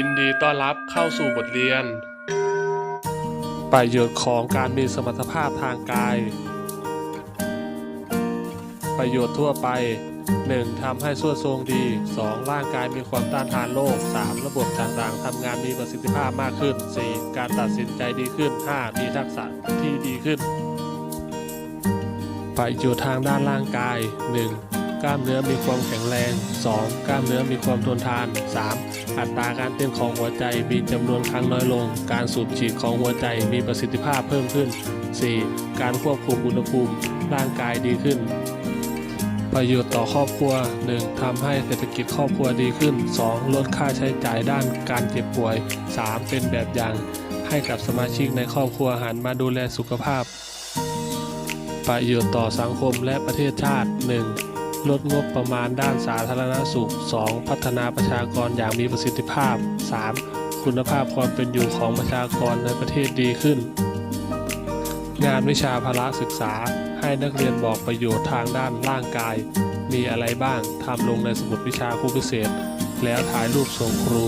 ยินดีต้อนรับเข้าสู่บทเรียน ประโยชน์ของการมีสมรรถภาพทางกาย ประโยชน์ทั่วไป 1. ทำให้ส่วนทรงดี 2. ร่างกายมีความต้านทานโรค 3. ระบบต่างๆทำงานมีประสิทธิภาพมากขึ้น 4. การตัดสินใจดีขึ้น 5. มีทักษะที่ดีขึ้น ประโยชน์ทางด้านร่างกาย 1. กล้ามเนื้อมีความแข็งแรง 2. กล้ามเนื้อมีความทนทาน 3. อัตราการเต้นของหัวใจมีจำนวนครั้งน้อยลง การสูบฉีดของหัวใจมีประสิทธิภาพเพิ่มขึ้น 4. การควบคุมอุณหภูมิร่างกายดีขึ้น ประโยชน์ต่อครอบครัว 1. ทำให้เศรษฐกิจครอบครัวดีขึ้น 2. ลดค่าใช้จ่ายด้านการเจ็บป่วย 3. เป็นแบบอย่าง ให้กับสมาชิกในครอบครัวหันมาดูแลสุขภาพประโยชน์ต่อสังคมและประเทศชาติ 1. ลดงบประมาณด้านสาธารณสุข 2. พัฒนาประชากรอย่างมีประสิทธิภาพ 3. คุณภาพความเป็นอยู่ของประชากรในประเทศดีขึ้น งานวิชาพละศึกษาให้นักเรียนบอกประโยชน์ทางด้านร่างกาย มีอะไรบ้างทำลงในสมุดวิชาครูพิเศษ แล้วถ่ายรูปส่งครู